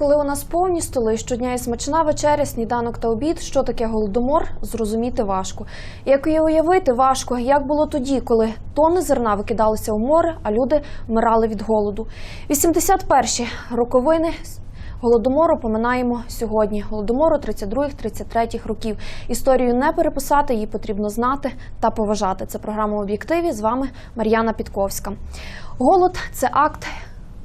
Коли у нас повні столи, щодня і смачна вечеря, сніданок та обід, що таке голодомор, зрозуміти важко. Як і уявити важко, як було тоді, коли тонни зерна викидалися у море, а люди вмирали від голоду. 81-ші роковини голодомору поминаємо сьогодні. Голодомору 32-33 років. Історію не переписати, її потрібно знати та поважати. Це програма об'єктиві. З вами Мар'яна Підковська. Голод це акт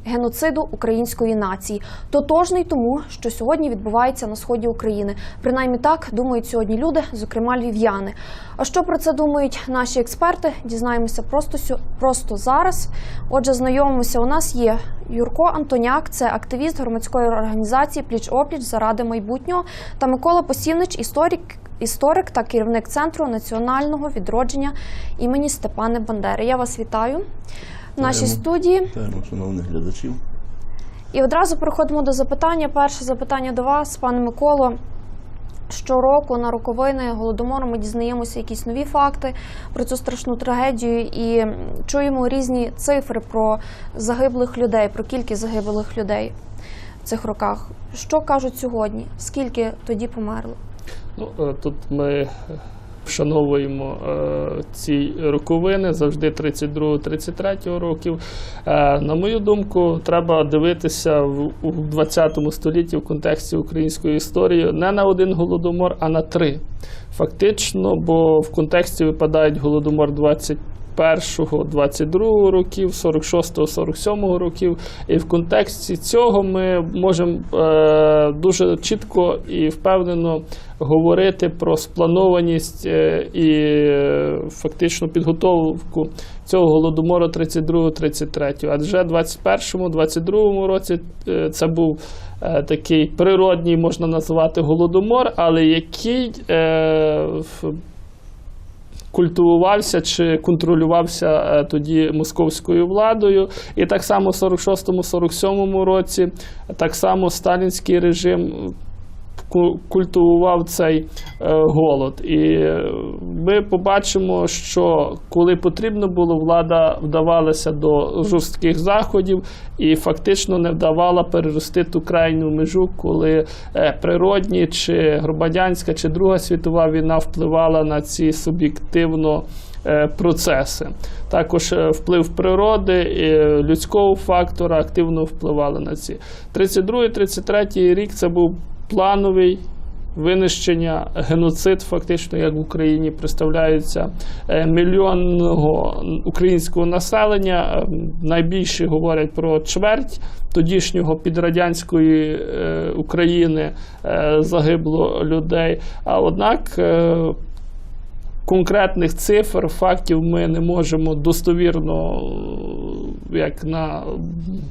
геноциду української нації, тотожний тому, що сьогодні відбувається на сході України. Принаймні так думають сьогодні люди, зокрема львів'яни. А що про це думають наші експерти? Дізнаємося просто просто зараз. Отже, знайомимося. У нас є Юрко Антоняк, це активіст громадської організації Пліч опліч заради майбутнього, та Микола Посівнич, історик. Історик та керівник центру національного відродження імені Степани Бандери. Я вас вітаю в нашій Вітаємо. студії. Вітаємо шановних глядачів. І одразу переходимо до запитання. Перше запитання до вас, пане Миколо. Щороку на роковини голодомору ми дізнаємося якісь нові факти про цю страшну трагедію і чуємо різні цифри про загиблих людей, про кількість загиблих людей в цих роках. Що кажуть сьогодні? Скільки тоді померло? Ну, е, тут ми вшановуємо е, ці роковини завжди 32-33 років. Е, на мою думку, треба дивитися в, у 20 столітті в контексті української історії не на один голодомор, а на три. Фактично, бо в контексті випадають голодомор 20 21-го, 22-го років, 46-го, 47-го років. І в контексті цього ми можемо е, дуже чітко і впевнено говорити про спланованість е, і е, фактичну підготовку цього голодомору 32-33. Адже в 21-му, 22-му році е, це був е, такий природній, можна назвати, голодомор, але який е, культивувався чи контролювався е, тоді московською владою. І так само в 46-47 році, так само сталінський режим культивував цей е, голод. І е, ми побачимо, що коли потрібно було, влада вдавалася до жорстких заходів і фактично не вдавала перерости ту крайню межу, коли е, природні чи громадянська чи Друга світова війна впливала на ці суб'єктивно процеси. Також вплив природи людського фактора активно впливали на ці. 32-33 рік це був плановий винищення, геноцид, фактично, як в Україні представляється е, мільйонного українського населення. Е, Найбільше говорять про чверть тодішнього підрадянської е, України загибло людей. А однак конкретних цифр, фактів ми не можемо достовірно, е, як на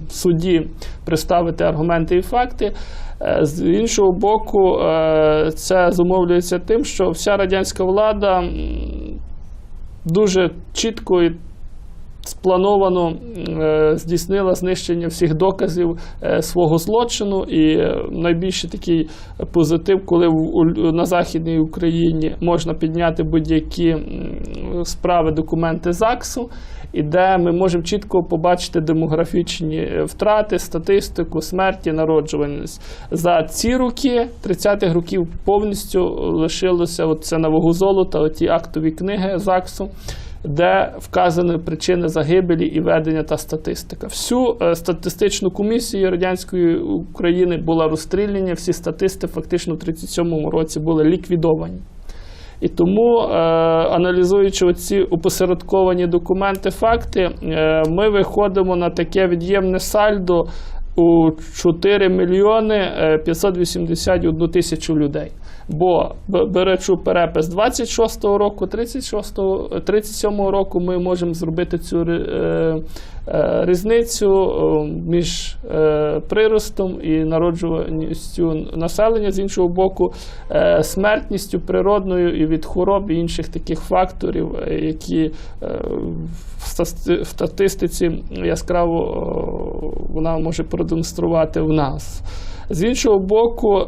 суді, представити аргументи і факти. Е, З іншого боку, е, це зумовлюється тим, що вся радянська влада дуже чітко і сплановано е, здійснила знищення всіх доказів е, свого злочину. І е, найбільший такий позитив, коли на Західній Україні можна підняти будь-які справи, документи ЗАГСу, і де ми можемо чітко побачити демографічні втрати, статистику, смерті, народжуваність. За ці роки, 30-х років, повністю лишилося це на вагу золота, оті актові книги ЗАГСу де вказані причини загибелі і ведення та статистика. Всю е, статистичну комісію радянської України була розстріляна, всі статисти фактично в 37-му році були ліквідовані. І тому, е, аналізуючи ці опосередковані документи, факти, е, ми виходимо на таке від'ємне сальдо у 4 мільйони е, 581 тисячу людей. Бо б- беречу перепис 26-го року, 36-го, 37-го року, ми можемо зробити цю е, е, різницю е, між приростом і народжуваністю населення, з іншого боку, смертністю природною і від хвороб і інших таких факторів, які в стати- в статистиці яскраво вона може продемонструвати в нас. З іншого боку,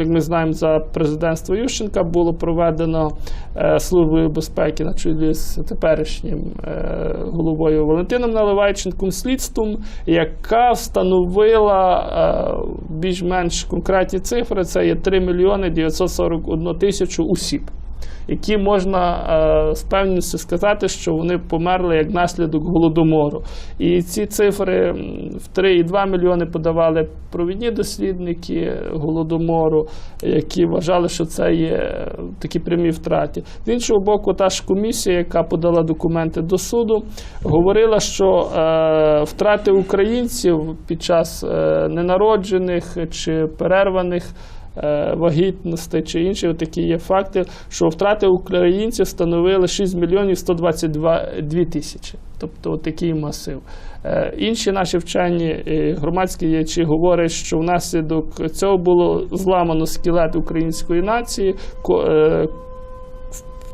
як ми знаємо, за президентства Ющенка було проведено е, Службою безпеки на чолі з теперішнім е, головою Валентином Наливайченком слідством, яка встановила е, більш-менш конкретні цифри. Це є 3 мільйони 941 тисячу осіб. Які можна е, з певністю сказати, що вони померли як наслідок голодомору. І ці цифри в 3,2 мільйони подавали провідні дослідники голодомору, які вважали, що це є е, такі прямі втрати. З іншого боку, та ж комісія, яка подала документи до суду, говорила, що е, втрати українців під час ненароджених чи перерваних вагітностей чи інші такі є факти, що втрати українців становили 6 мільйонів 122 дві тисячі. Тобто такий масив. Е, Інші наші вчені е, громадські діячі говорять, що внаслідок цього було зламано скелет української нації. е,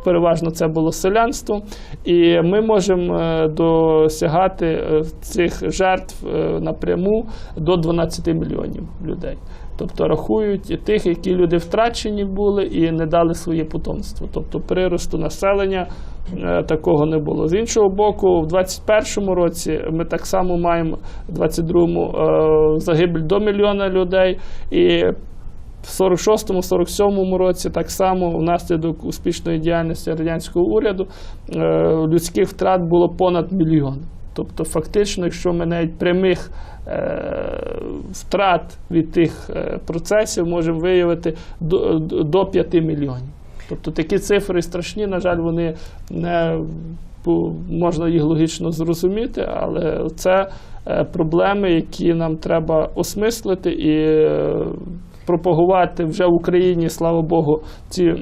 Переважно це було селянство, і ми можемо е, досягати е, цих жертв е, напряму до 12 мільйонів людей. Тобто рахують тих, які люди втрачені були і не дали своє потомство. Тобто приросту населення е, такого не було. З іншого боку, в 21-му році ми так само маємо в 22-му е, загибель до мільйона людей. І в 46-47 році так само внаслідок успішної діяльності радянського уряду е, людських втрат було понад мільйон. Тобто, фактично, якщо ми навіть прямих е, втрат від тих е, процесів можемо виявити до, до 5 мільйонів. Тобто такі цифри страшні, на жаль, вони не можна їх логічно зрозуміти, але це е, проблеми, які нам треба осмислити і пропагувати вже в Україні, слава Богу, ці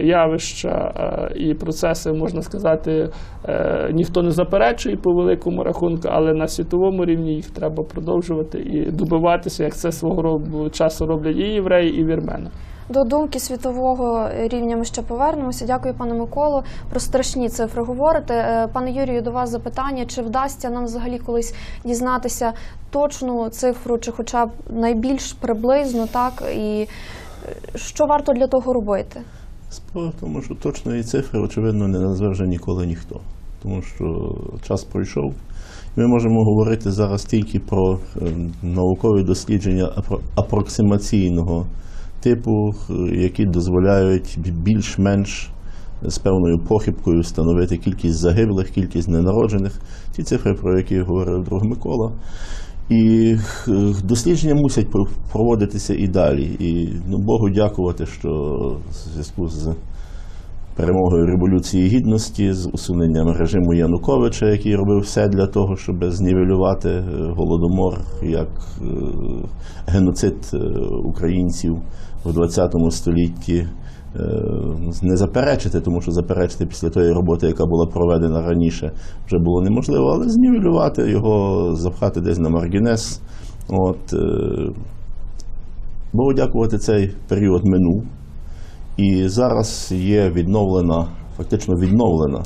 явища е, і процеси, можна сказати, е, ніхто не заперечує по великому рахунку, але на світовому рівні їх треба продовжувати і добиватися, як це свого часу роблять і євреї, і вірмени. До думки світового рівня ми ще повернемося. Дякую, пане Миколо. Про страшні цифри говорите. Е, Пане Юрію, до вас запитання: чи вдасться нам взагалі колись дізнатися точну цифру, чи хоча б найбільш приблизно, так і е, що варто для того робити? Справа в тому, що точної цифри, очевидно, не назве вже ніколи ніхто. Тому що час пройшов. Ми можемо говорити зараз тільки про е, наукові дослідження апро- апроксимаційного типу, які дозволяють більш-менш з певною похибкою встановити кількість загиблих, кількість ненароджених. Ті цифри, про які говорив друг Микола. І е, дослідження мусять проводитися і далі. І ну, Богу дякувати, що в зв'язку з перемогою Революції Гідності, з усуненням режиму Януковича, який робив все для того, щоб знівелювати е, голодомор як е, геноцид українців в ХХ столітті. е, Не заперечити, тому що заперечити після тої роботи, яка була проведена раніше, вже було неможливо, але знівелювати його, запхати десь на маргінес. От, е, Богу дякувати, цей період минув. І зараз є відновлена, фактично відновлена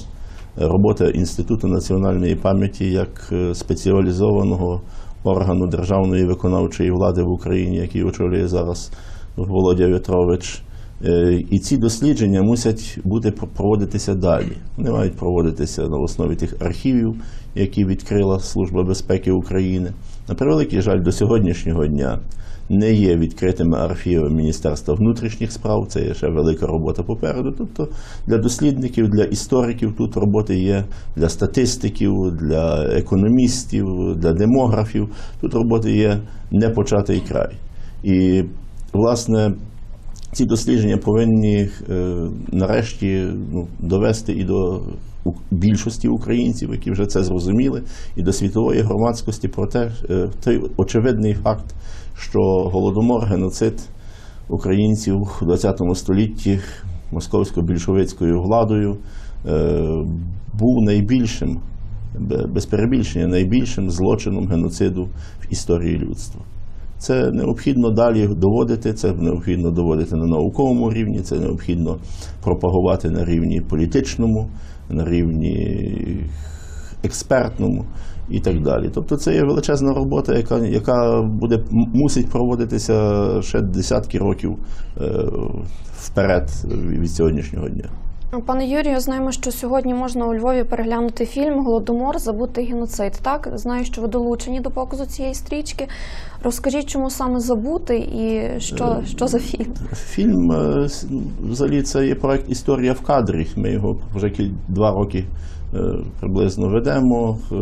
робота Інституту національної пам'яті як е, спеціалізованого органу державної виконавчої влади в Україні, який очолює зараз Володя В'ятрович. Е, І ці дослідження мусять бути проводитися далі. Вони мають проводитися на основі тих архівів, які відкрила Служба безпеки України. На превеликий жаль, до сьогоднішнього дня не є відкритими архівами Міністерства внутрішніх справ. Це є ще велика робота попереду. Тобто для дослідників, для істориків тут роботи є для статистиків, для економістів, для демографів. Тут роботи є не початий край. І, власне, ці дослідження повинні е, нарешті ну, довести і до більшості українців, які вже це зрозуміли, і до світової громадськості про те, е, той очевидний факт, що голодомор, геноцид українців у ХХ столітті московсько-більшовицькою владою е, був найбільшим, без перебільшення, найбільшим злочином геноциду в історії людства. Це необхідно далі доводити, це необхідно доводити на науковому рівні, це необхідно пропагувати на рівні політичному, на рівні експертному і так далі. Тобто це є величезна робота, яка, яка буде мусить проводитися ще десятки років е, вперед від сьогоднішнього дня. Пане Юрію, знаємо, що сьогодні можна у Львові переглянути фільм Голодомор забутий геноцид. Так знаю, що ви долучені до показу цієї стрічки. Розкажіть, чому саме забутий і що, що за фільм? Фільм е, взагалі це є проект Історія в кадрі. Ми його вже два роки е, приблизно ведемо. Е,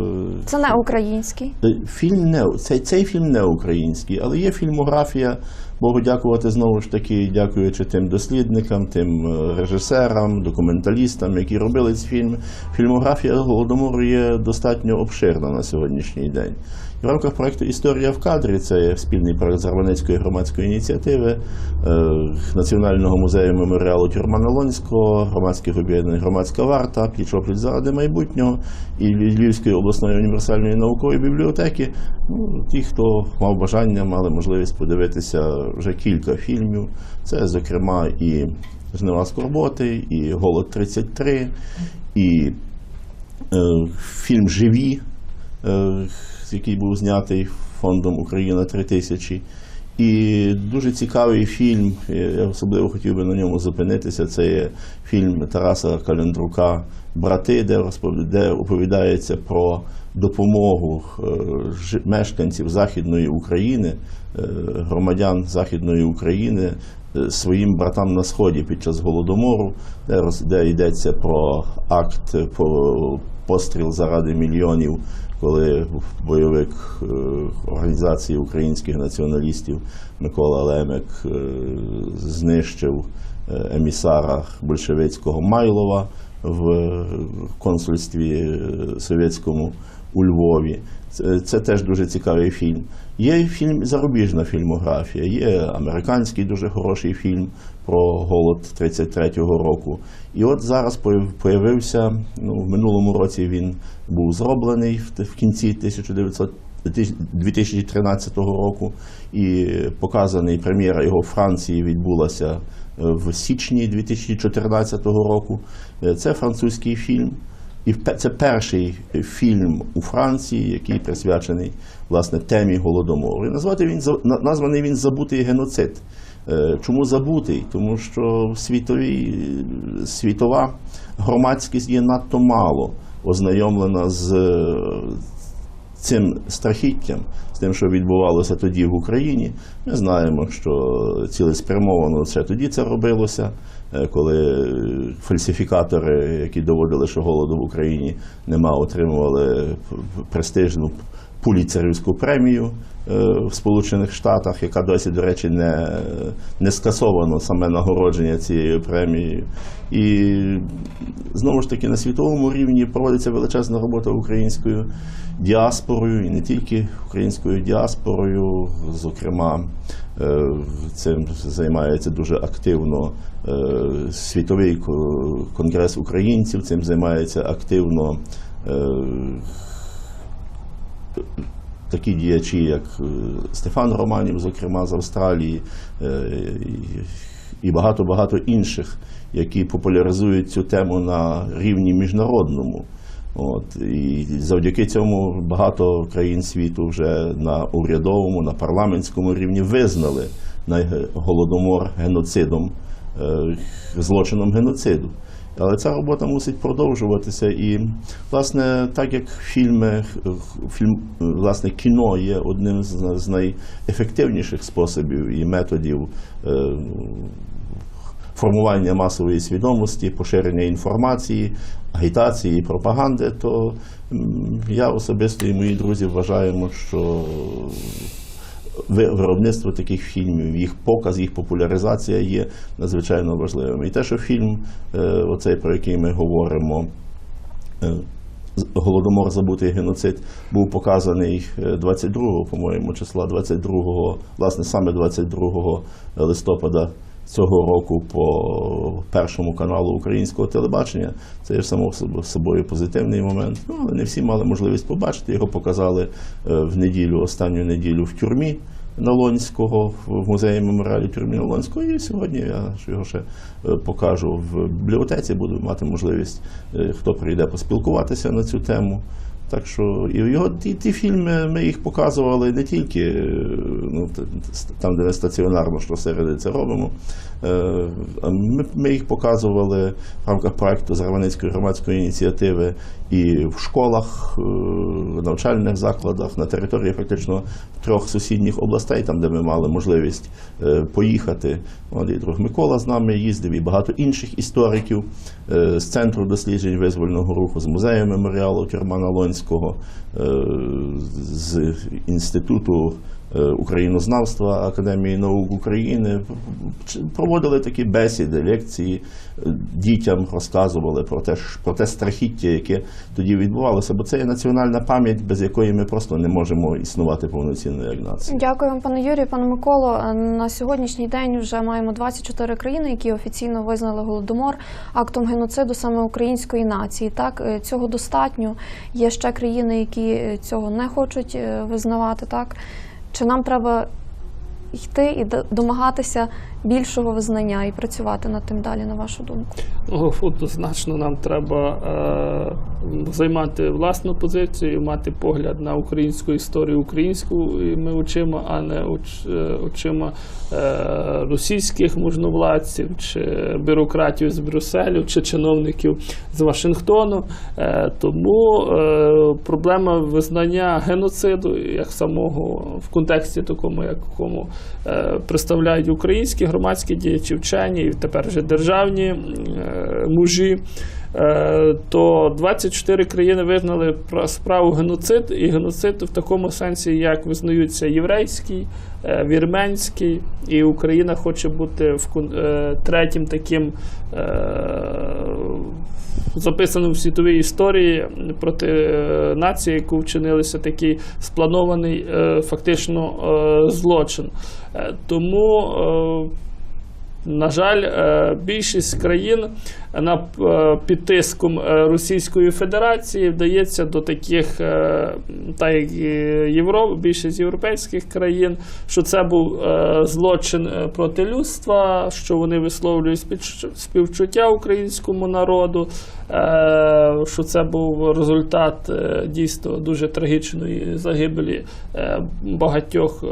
Це не український. Е, Фільм не цей, цей фільм не український, але є фільмографія. Богу дякувати знову ж таки, дякуючи тим дослідникам, тим е, режисерам, документалістам, які робили ці фільми. Фільмографія голодомору є достатньо обширна на сьогоднішній день. В рамках проекту Історія в кадрі це спільний проект Зарваницької громадської ініціативи, е, Національного музею меморіалу Тюрма Налонського, громадських об'єднань Громадська варта, пліч опліч заради майбутнього і Львівської обласної універсальної наукової бібліотеки. Ну, ті, хто мав бажання, мали можливість подивитися вже кілька фільмів. Це, зокрема, і Жнива Скорботи, і Голод 33, і е, фільм Живі, який був знятий фондом Україна 3000. І дуже цікавий фільм, я особливо хотів би на ньому зупинитися. Це є фільм Тараса Календрука Брати, де оповідається про допомогу е, мешканців Західної України, е, громадян Західної України е, своїм братам на сході під час голодомору, де, йдеться про акт по постріл заради мільйонів, коли бойовик е, організації українських націоналістів Микола Лемек е, знищив е, емісара большевицького Майлова в консульстві е, совєтському у Львові. Це, теж дуже цікавий фільм. Є фільм, зарубіжна фільмографія, є американський дуже хороший фільм про голод 33-го року. І от зараз появився, ну, в минулому році він був зроблений в, кінці 1900 2013 року і показаний прем'єра його в Франції відбулася е, в січні 2014 року. Е, Це французький фільм. І це перший фільм у Франції, який присвячений власне темі голодомору. І назвати він названий він Забутий геноцид. Е, Чому забутий? Тому що світові, світова громадськість є надто мало ознайомлена з е, цим страхіттям, з тим, що відбувалося тоді в Україні. Ми знаємо, що цілеспрямовано ще тоді це робилося, е, коли фальсифікатори, які доводили, що голоду в Україні нема, отримували престижну пуліцерівську премію е, в Сполучених Штатах, яка досі, до речі, не, не скасовано саме нагородження цією премією. І знову ж таки на світовому рівні проводиться величезна робота українською діаспорою, і не тільки українською діаспорою. Зокрема, е, цим займається дуже активно е, світовий конгрес українців, цим займається активно. Такі діячі, як е, Стефан Романів, зокрема з Австралії, е, і- багато-багато інших, які популяризують цю тему на рівні міжнародному. От, і завдяки цьому багато країн світу вже на урядовому, на парламентському рівні визнали на голодомор геноцидом, е, злочином геноциду. Але ця робота мусить продовжуватися. І, власне, так як фільми, фільм, власне, кіно є одним з, найефективніших способів і методів е, формування масової свідомості, поширення інформації, агітації, пропаганди, то я особисто і мої друзі вважаємо, що виробництво таких фільмів, їх показ, їх популяризація є надзвичайно важливим. І те, що фільм, е, оцей, про який ми говоримо, е, Голодомор забутий геноцид був показаний е, 22-го, по-моєму, числа 22-го, власне, саме 22 листопада цього року по першому каналу українського телебачення. Це є само собою позитивний момент. Ну, але не всі мали можливість побачити. Його показали е, в неділю, останню неділю в тюрмі. Налонського в музеї меморіалі тюрмі Налонського. І сьогодні я його ще е, покажу в бібліотеці, буду мати можливість, е, хто прийде поспілкуватися на цю тему. Так що і його ті, ті фільми ми їх показували не тільки е, ну, там, де ми стаціонарно щосереди це робимо. Е, Ми, ми їх показували в рамках проекту Зарваницької громадської ініціативи і в школах, е, в навчальних закладах на території фактично трьох сусідніх областей, там де ми мали можливість е, поїхати. От, і друг Микола з нами їздив, і багато інших істориків е, з центру досліджень визвольного руху, з музею меморіалу Тюрмана Лонського, з інституту. Е, Українознавства Академії наук України проводили такі бесіди, лекції е, дітям розказували про те, про те страхіття, яке тоді відбувалося, бо це є національна пам'ять, без якої ми просто не можемо існувати повноцінно як нація. Дякую вам, пане Юрію, пане Миколо. Е, На сьогоднішній день вже маємо 24 країни, які офіційно визнали голодомор актом геноциду саме української нації. Так цього достатньо. Є ще країни, які цього не хочуть визнавати. Так чи нам треба йти і домагатися більшого визнання і працювати над тим далі, на вашу думку? Ну, однозначно нам треба е, займати власну позицію, мати погляд на українську історію українськими очима, а не е, очима е, російських можновладців чи бюрократів з Брюсселю чи чиновників з Вашингтону. Е, тому е, проблема визнання геноциду як самого в контексті такому, якому е, представляють українські громадські діячі, вчені і тепер вже державні е, мужі. Е, То 24 країни визнали справу геноцид, і геноцид в такому сенсі, як визнаються єврейський, е, вірменський, і Україна хоче бути в е, третім таким записаним в світовій історії проти нації, яку вчинилися такий спланований фактично злочин. Тому на жаль, більшість країн на е, під тиском е, Російської Федерації вдається до таких, е, так як і Євро, більшість європейських країн, що це був злочин проти людства, що вони висловлюють співчу- співчуття українському народу, що це був результат дійсно дуже трагічної загибелі багатьох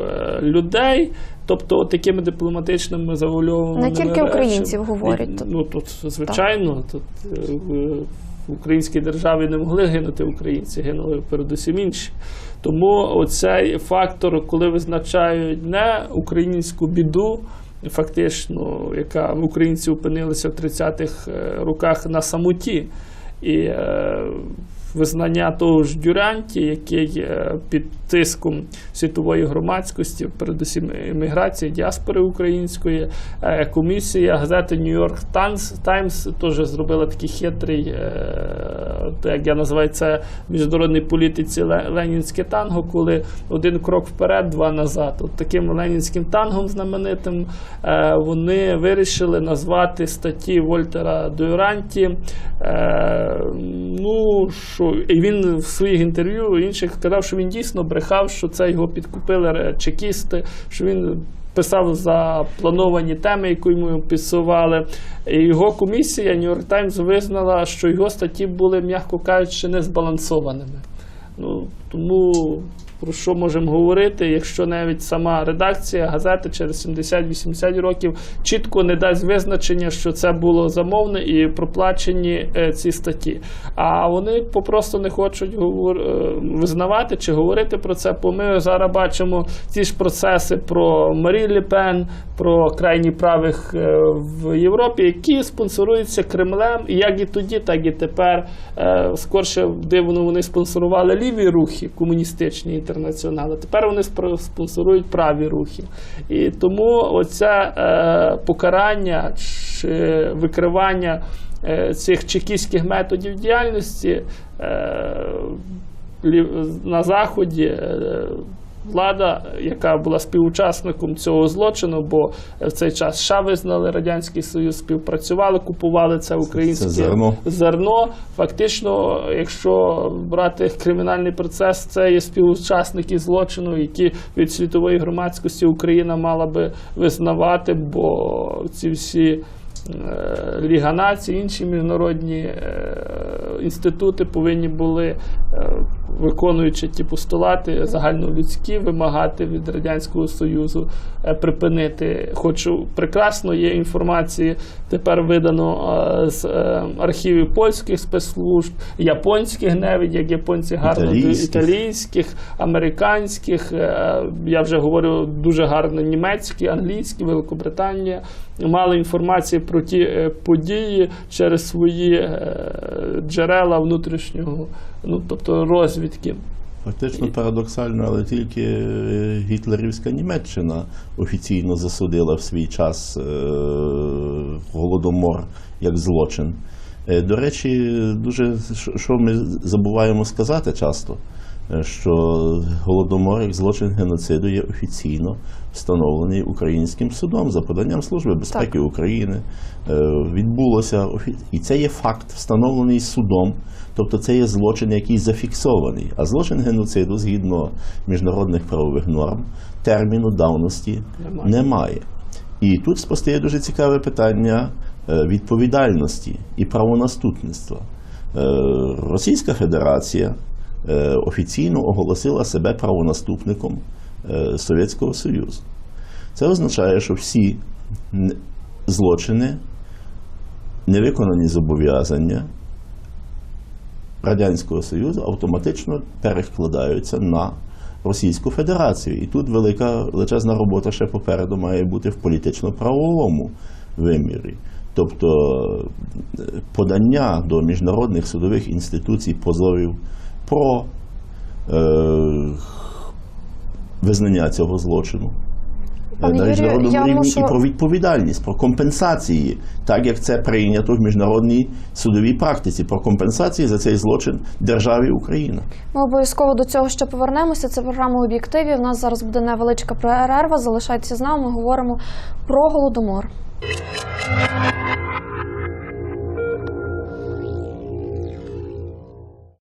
людей. Тобто такими дипломатичними завуальованими Не тільки речами. українців говорять. Ну тут звичайно, тут е, в- українській державі не могли гинути українці, гинули передусім інші. Тому оцей фактор, коли визначають не українську біду, фактично, яка українці опинилися в 30-х е, роках на самоті. І е, визнання того ж Дюранті, який під тиском світової громадськості, передусім еміграції, діаспори української, е, комісія газети New York Times, теж зробила такий хитрий, е, як я називаю це міжнародній політиці ленінське танго, коли один крок вперед, два назад. От таким ленінським тангом знаменитим е, вони вирішили назвати статті Вольтера Дюранті. Ну, що, і він в своїх інтерв'ю інших казав, що він дійсно брехав, що це його підкупили чекісти, що він писав за плановані теми, яку йому підсували. І його комісія New York Times визнала, що його статті були, м'яко кажучи, незбалансованими. Ну, тому про що можемо говорити, якщо навіть сама редакція газети через 70-80 років чітко не дасть визначення, що це було замовне і проплачені е, ці статті. А вони попросту не хочуть говор... е, визнавати чи говорити про це, бо ми зараз бачимо ті ж процеси про Марі Ле Пен, про крайні правих е, в Європі, які спонсоруються Кремлем, і як і тоді, так і тепер. Скорше дивно вони спонсорували ліві рухи, комуністичні інтернаціонали. Тепер вони спонсорують праві рухи. І тому оце е, покарання чи викривання е, цих чекістських методів діяльності е, на Заході. е, влада, яка була співучасником цього злочину, бо в цей час США визнали Радянський Союз, співпрацювали, купували це українське це зерно. зерно. Фактично, якщо брати кримінальний процес, це є співучасники злочину, які від світової громадськості Україна мала би визнавати, бо ці всі. е, Ліга націй, інші міжнародні е, інститути повинні були, е, виконуючи ті постулати загальнолюдські, вимагати від Радянського Союзу е, припинити. Хоч прекрасно є інформації, тепер видано е, з е, архівів польських спецслужб, японських навіть, як японці гарно Італійських. італійських, американських. Я вже говорю дуже гарно німецькі, англійські, Великобританія мали інформацію про ті події через свої джерела внутрішнього, ну тобто розвідки. Фактично парадоксально, але тільки е, гітлерівська Німеччина офіційно засудила в свій час е, голодомор як злочин. Е, До речі, дуже що- ми забуваємо сказати часто, що голодомор як злочин геноциду є офіційно встановлений українським судом за поданням Служби безпеки України. Е, Відбулося і це є факт, встановлений судом. Тобто це є злочин, який зафіксований. А злочин геноциду, згідно міжнародних правових норм, терміну давності Немає. немає. І тут спостає дуже цікаве питання е, відповідальності і правонаступництва. Е, Російська Федерація офіційно оголосила себе правонаступником е, Совєтського Союзу. Це означає, що всі злочини, невиконані зобов'язання Радянського Союзу автоматично перекладаються на Російську Федерацію. І тут велика величезна робота ще попереду має бути в політично-правовому вимірі. Тобто е, подання до міжнародних судових інституцій позовів про е, визнання цього злочину. Пане на міжнародному рівні мушу- і про відповідальність, про компенсації, так як це прийнято в міжнародній судовій практиці, про компенсації за цей злочин державі Україна. Ми обов'язково до цього ще повернемося. Це програма об'єктиві. У нас зараз буде невеличка перерва. Залишайтеся з нами. Ми говоримо про голодомор.